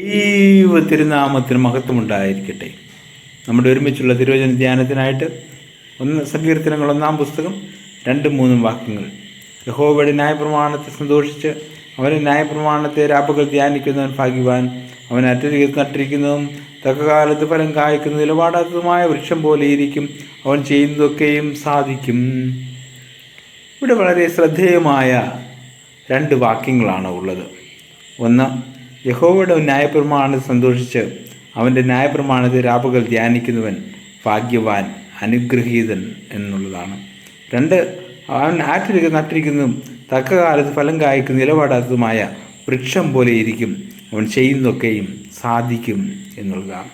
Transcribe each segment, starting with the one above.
ദൈവ തിരുനാമത്തിന് മഹത്വമുണ്ടായിരിക്കട്ടെ. നമ്മുടെ ഒരുമിച്ചുള്ള തിരുവചന ധ്യാനത്തിനായിട്ട് ഒന്ന് സങ്കീർത്തനങ്ങൾ ഒന്നാം പുസ്തകം രണ്ടും മൂന്നും വാക്യങ്ങൾ. യഹോവയുടെ ന്യായപ്രമാണത്തെ സന്തോഷിച്ച് അവന്റെ ന്യായപ്രമാണത്തെ രാപ്പകൽ ധ്യാനിക്കുന്നവൻ ഭാഗ്യവാൻ. അവൻ അറ്റരികത്ത് നട്ടിരിക്കുന്നതും തക്കകാലത്ത് ഫലം കായ്ക്കുന്ന നിലപാടാത്തതുമായ വൃക്ഷം പോലെ ഇരിക്കും. അവൻ ചെയ്യുന്നതൊക്കെയും സാധിക്കും. ഇവിടെ വളരെ ശ്രദ്ധേയമായ രണ്ട് വാക്യങ്ങളാണ് ഉള്ളത്. ഒന്ന് യഹോവയുടെ ന്യായപ്രമാണത്തെ സന്തോഷിച്ച് അവന്റെ ന്യായപ്രമാണത്തെ രാപ്പകൽ ധ്യാനിക്കുന്നവൻ ഭാഗ്യവാൻ അനുഗ്രഹീതൻ എന്നുള്ളതാണ്. രണ്ട് അവൻ ആറ്റിരിക്കുന്ന നട്ടിരിക്കുന്നതും തക്ക കാലത്ത് ഫലം കായ്ക്കുന്ന നിലപാടാത്തതുമായ വൃക്ഷം പോലെയിരിക്കും അവൻ ചെയ്യുന്നതൊക്കെയും സാധിക്കും എന്നുള്ളതാണ്.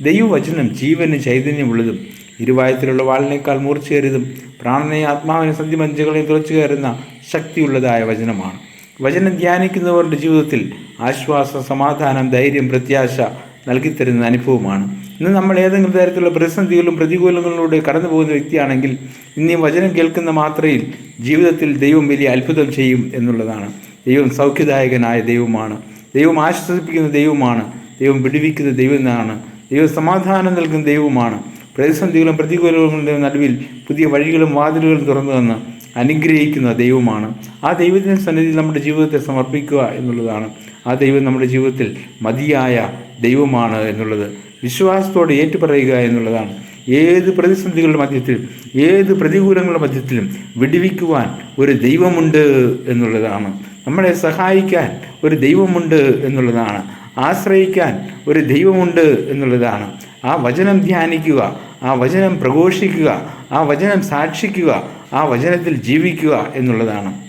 ദൈവവചനം ജീവന് ചൈതന്യമുള്ളതും ഇരുവായത്തിലുള്ള വാളിനേക്കാൾ മൂർച്ചയേറിയതും പ്രാണനെ ആത്മാവിനെ സന്ധിമഞ്ചകളെ തുറച്ചു കയറുന്ന ശക്തിയുള്ളതായ വചനമാണ്. വചനം ധ്യാനിക്കുന്നവരുടെ ജീവിതത്തിൽ ആശ്വാസ സമാധാനം ധൈര്യം പ്രത്യാശ നൽകിത്തരുന്ന അനുഭവമാണ്. ഇന്ന് നമ്മൾ ഏതെങ്കിലും തരത്തിലുള്ള പ്രതിസന്ധികളും പ്രതികൂലങ്ങളിലൂടെ കടന്നു പോകുന്ന വ്യക്തിയാണെങ്കിൽ ഇന്ന് വചനം കേൾക്കുന്ന മാത്രയിൽ ജീവിതത്തിൽ ദൈവം വലിയ അത്ഭുതം ചെയ്യും എന്നുള്ളതാണ്. ദൈവം സൗഖ്യദായകനായ ദൈവമാണ്. ദൈവം ആശ്വസിപ്പിക്കുന്ന ദൈവമാണ്. ദൈവം വിടുവിക്കുന്ന ദൈവമാണ് ദൈവം സമാധാനം നൽകുന്ന ദൈവമാണ്. പ്രതിസന്ധികളും പ്രതികൂലങ്ങളുടെ നടുവിൽ പുതിയ വഴികളും വാതിലുകളും തുറന്നു തന്ന് അനുഗ്രഹിക്കുന്ന ദൈവമാണ്. ആ ദൈവത്തിന്റെ സന്നിധിയിൽ നമ്മുടെ ജീവിതത്തെ സമർപ്പിക്കുക എന്നുള്ളതാണ്. ആ ദൈവം നമ്മുടെ ജീവിതത്തിൽ മതിയായ ദൈവമാണ് എന്നുള്ളത്. വിശ്വാസത്തോടെ ഏറ്റുപറയുക എന്നുള്ളതാണ്. ഏത് പ്രതിസന്ധികളുടെ മധ്യത്തിലും ഏത് പ്രതികൂലങ്ങളുടെ മധ്യത്തിലും വിടിവിക്കുവാൻ ഒരു ദൈവമുണ്ട് എന്നുള്ളതാണ്. നമ്മളെ സഹായിക്കാൻ ഒരു ദൈവമുണ്ട് എന്നുള്ളതാണ്. ആശ്രയിക്കാൻ ഒരു ദൈവമുണ്ട് എന്നുള്ളതാണ്. ആ വചനം ധ്യാനിക്കുക ആ വചനം പ്രഘോഷിക്കുക ആ വചനം സാക്ഷിക്കുക ആ വചനത്തിൽ ജീവിക്കുക എന്നുള്ളതാണ്.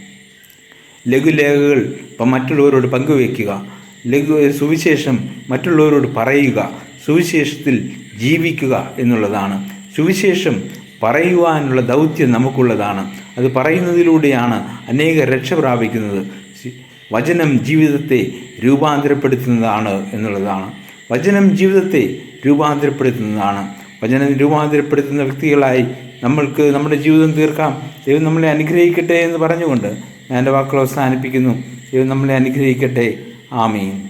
ലഘുലേഖകൾ ഇപ്പം മറ്റുള്ളവരോട് പങ്കുവയ്ക്കുക ലഘു സുവിശേഷം മറ്റുള്ളവരോട് പറയുക സുവിശേഷത്തിൽ ജീവിക്കുക എന്നുള്ളതാണ്. സുവിശേഷം പറയുവാനുള്ള ദൗത്യം നമുക്കുള്ളതാണ്. അത് പറയുന്നതിലൂടെയാണ് അനേക രക്ഷ പ്രാപിക്കുന്നത്. വചനം ജീവിതത്തെ രൂപാന്തരപ്പെടുത്തുന്നതാണ് എന്നുള്ളതാണ്. വചനം ജീവിതത്തെ രൂപാന്തരപ്പെടുത്തുന്നതാണ്. വചനം രൂപാന്തരപ്പെടുത്തുന്ന വ്യക്തികളായി നമ്മൾക്ക് നമ്മുടെ ജീവിതം തീർക്കാം. ദൈവം നമ്മളെ അനുഗ്രഹിക്കട്ടെ എന്ന് പറഞ്ഞുകൊണ്ട് ഞാൻ എന്റെ വാക്കുകൾ അവസാനിപ്പിക്കുന്നു. ദൈവം നമ്മളെ അനുഗ്രഹിക്കട്ടെ. ആമീൻ.